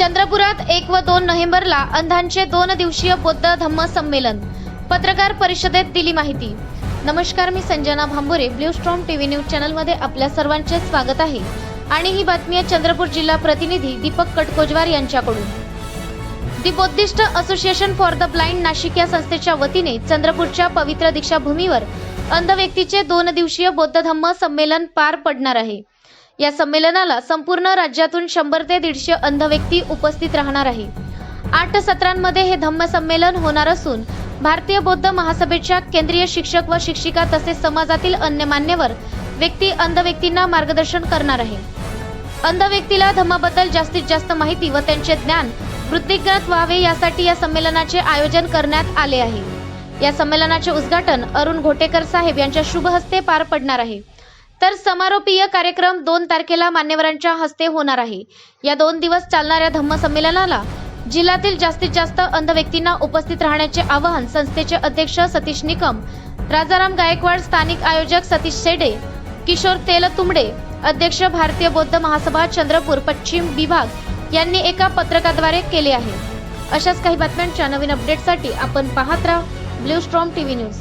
चंद्रपुरात एक व दोन नोव्हेंबरला अंधांचे दोन दिवसीय बौद्ध धम्म संमेलन. पत्रकार परिषदेत दिली माहिती. नमस्कार मी Sanjana Bhambure. Blue storm TV news चॅनलमध्ये आपल्या सर्वांचे स्वागत आहे. आणि ही बातमी आहे चंद्रपूर जिल्हा प्रतिनिधी दीपक कटकोजवार यांच्याकडून. The Buddhist association for the blind Nashik या संस्थेच्या वतीने चंद्रपूरच्या पवित्र दीक्षाभूमीवर अंध व्यक्तीचे दोन दिवसीय बौद्ध धम्म संमेलन पार पडणार आहे. या संमेलनाला संपूर्ण राज्यातून शंभर ते दीडशे अंध व्यक्ती उपस्थित राहणार आहे. आठ सत्रांमध्ये हे धम्म संमेलन होणार असून भारतीय बौद्ध महासभेच्या केंद्रीय शिक्षक व शिक्षिका तसेच समाजातील अन्य मान्यवर व्यक्ती अंध व्यक्तींना मार्गदर्शन करणार आहे. अंध व्यक्तीला धम्माबद्दल जास्तीत जास्त माहिती व त्यांचे ज्ञान वृद्धिंगत व्हावे यासाठी या संमेलनाचे आयोजन करण्यात आले आहे. या संमेलनाचे उद्घाटन अरुण घोटेकर साहेब यांच्या शुभ हस्ते पार पडणार आहे. तर समारोपीय कार्यक्रम दोन तारखेला मान्यवरांच्या हस्ते होणार आहे. या दोन दिवस चालणाऱ्या धम्म संमेलनाला जिल्ह्यातील जास्तीत जास्त अंध व्यक्तींना उपस्थित राहण्याचे आवाहन संस्थेचे अध्यक्ष सतीश निकम राजाराम गायकवाड स्थानिक आयोजक सतीश शेडे किशोर तेलतुंबडे अध्यक्ष भारतीय बौद्ध महासभा चंद्रपूर पश्चिम विभाग यांनी एका पत्रकाद्वारे केले आहे. अशाच काही बातम्यांच्या नवीन अपडेटसाठी आपण पाहत राहा. Blue storm TV news.